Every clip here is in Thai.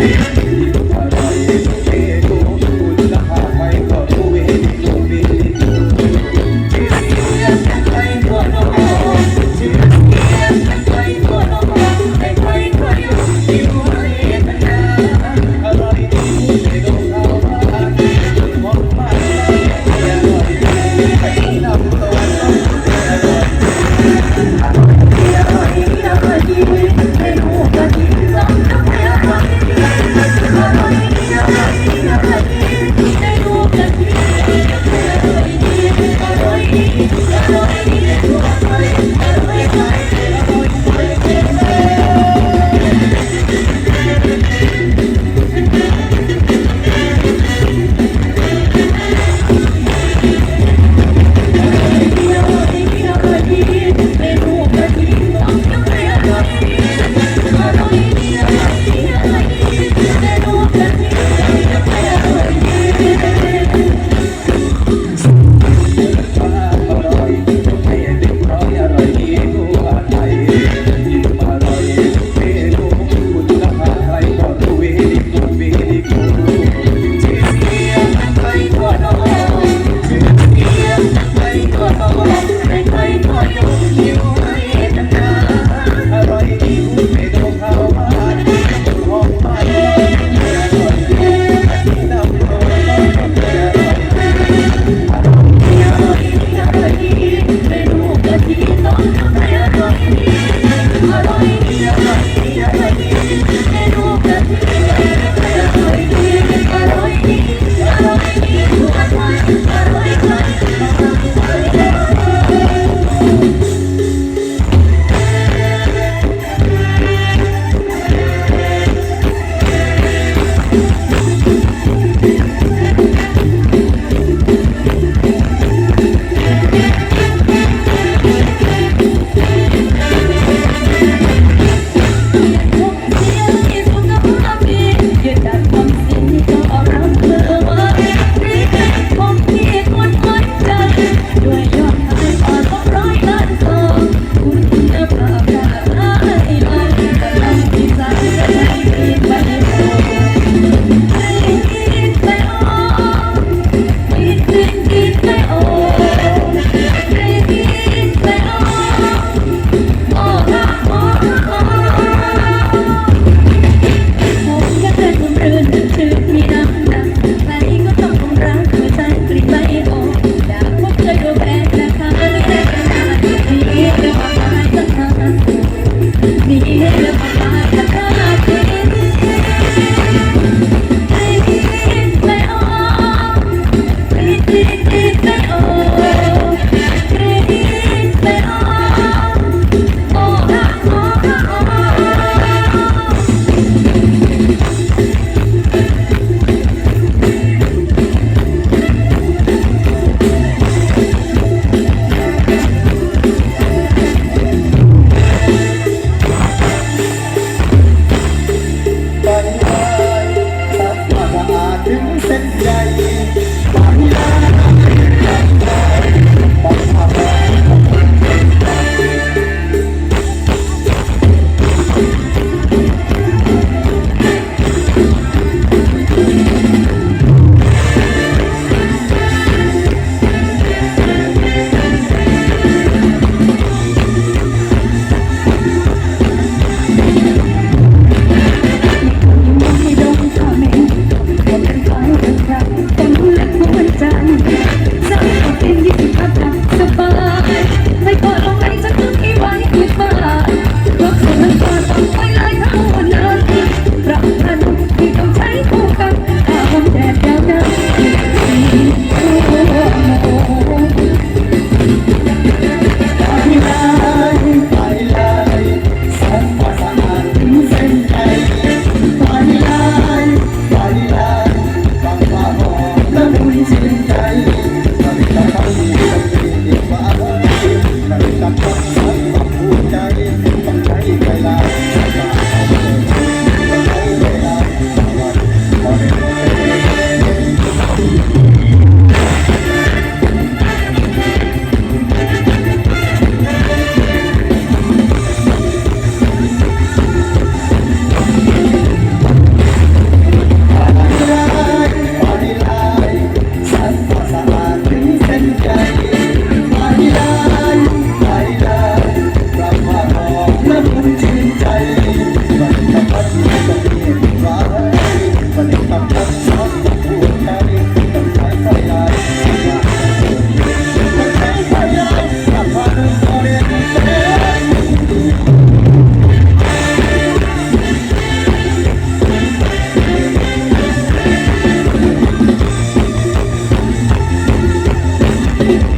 Yeah.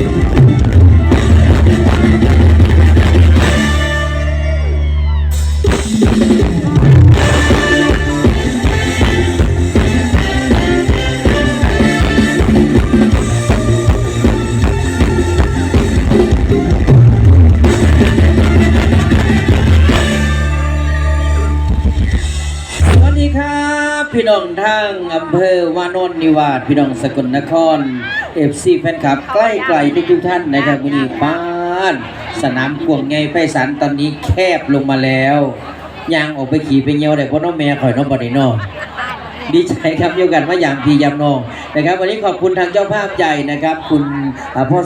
Thank you. พี่น้องทางอำเภอวานนนิวาสพี่น้องสกลนครเอฟซีแฟนคลับใกล้ไกลทุกท่านนะครับวันนี้บ้าน สนามกวงไงไพศาลตอนนี้แคบลงมาแล้วยางออกไปขี่ไปเงี้ยวได้เพราะน้องแม่ข่อยน้องบอดี้นอดีใจครับโยกันว่าอย่างพี่ยามนองนะครับ วันนี้ขอบคุณทางเจ้าภาพใหญ่นะครับ คุณอ่าพ่อ